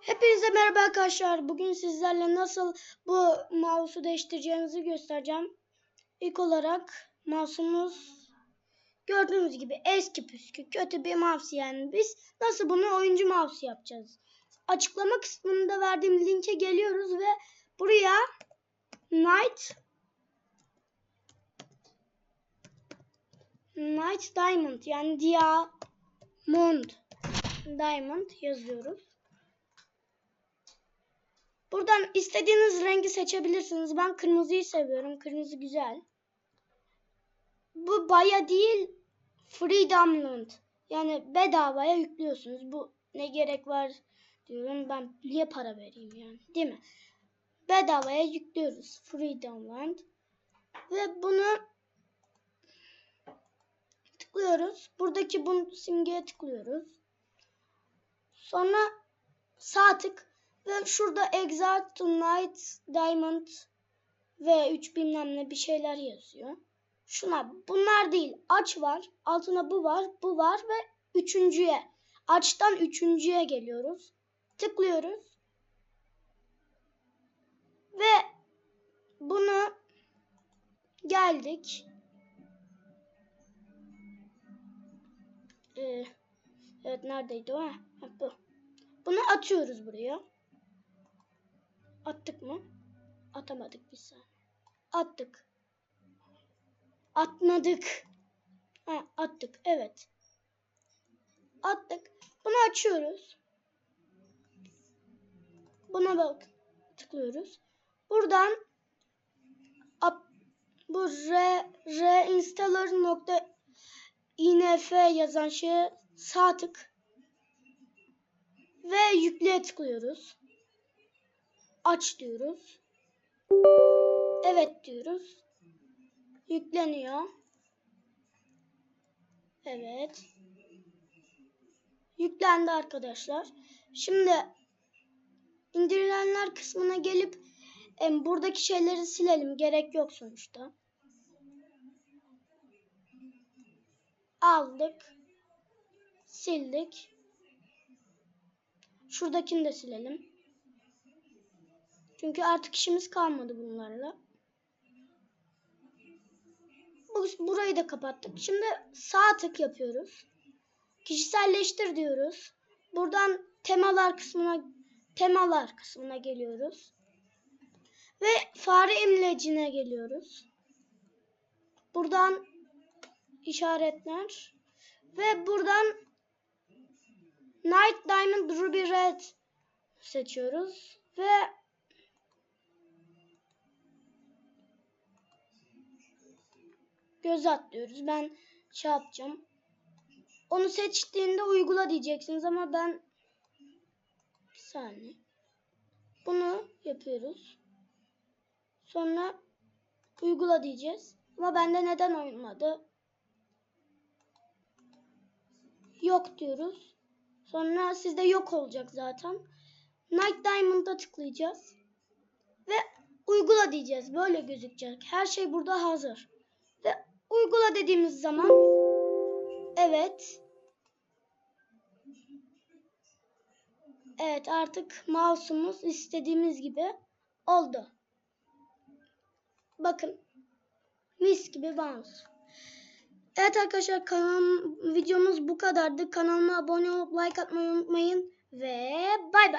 Hepinize merhaba arkadaşlar. Bugün sizlerle nasıl bu mouse'u değiştireceğinizi göstereceğim. İlk olarak mouse'umuz gördüğünüz gibi eski püskü kötü bir mouse yani biz nasıl bunu oyuncu mouse yapacağız. Açıklama kısmında verdiğim linke geliyoruz ve buraya Night Night Diamond yani Diamond Diamond yazıyoruz. Buradan istediğiniz rengi seçebilirsiniz. Ben kırmızıyı seviyorum. Kırmızı güzel. Bu baya değil free download. Yani bedavaya yüklüyorsunuz. Bu ne gerek var diyorum. Ben niye para vereyim yani değil mi? Bedavaya yüklüyoruz. Free download. Ve bunu tıklıyoruz. Buradaki bu simgeye tıklıyoruz. Sonra sağ tık şurada Exalt Night Diamond ve 3 bilmem ne bir şeyler yazıyor. Şuna bunlar değil. Aç var. Altına bu var. Bu var ve üçüncüye. Açtan üçüncüye geliyoruz. Tıklıyoruz. Ve bunu geldik. Ee, evet neredeydi o? Ha, bu. Bunu atıyoruz buraya. Attık mı? Atamadık bir saniye. Attık. Atmadık. Ha, attık. Evet. Attık. Bunu açıyoruz. Buna bak. Tıklıyoruz. Buradan bu re, reinstaller inf yazan şeye sağ tık ve yükleye tıklıyoruz. Aç diyoruz. Evet diyoruz. Yükleniyor. Evet. Yüklendi arkadaşlar. Şimdi indirilenler kısmına gelip em, buradaki şeyleri silelim. Gerek yok sonuçta. Aldık. Sildik. Şuradakini de silelim. Çünkü artık işimiz kalmadı bunlarla. Bu, burayı da kapattık. Şimdi sağ tık yapıyoruz. Kişiselleştir diyoruz. Buradan temalar kısmına temalar kısmına geliyoruz. Ve fare imlecine geliyoruz. Buradan işaretler ve buradan Night Diamond Ruby Red seçiyoruz ve göz atlıyoruz. Ben şey yapacağım. Onu seçtiğinde uygula diyeceksiniz ama ben bir saniye. Bunu yapıyoruz. Sonra uygula diyeceğiz. Ama bende neden olmadı? Yok diyoruz. Sonra sizde yok olacak zaten. Night Diamond'a tıklayacağız. Ve uygula diyeceğiz. Böyle gözükecek. Her şey burada hazır. Ve uygula dediğimiz zaman evet Evet artık mouse'umuz istediğimiz gibi oldu. Bakın mis gibi mouse. Evet arkadaşlar kanalım videomuz bu kadardı. Kanalıma abone olup like atmayı unutmayın ve bay bay.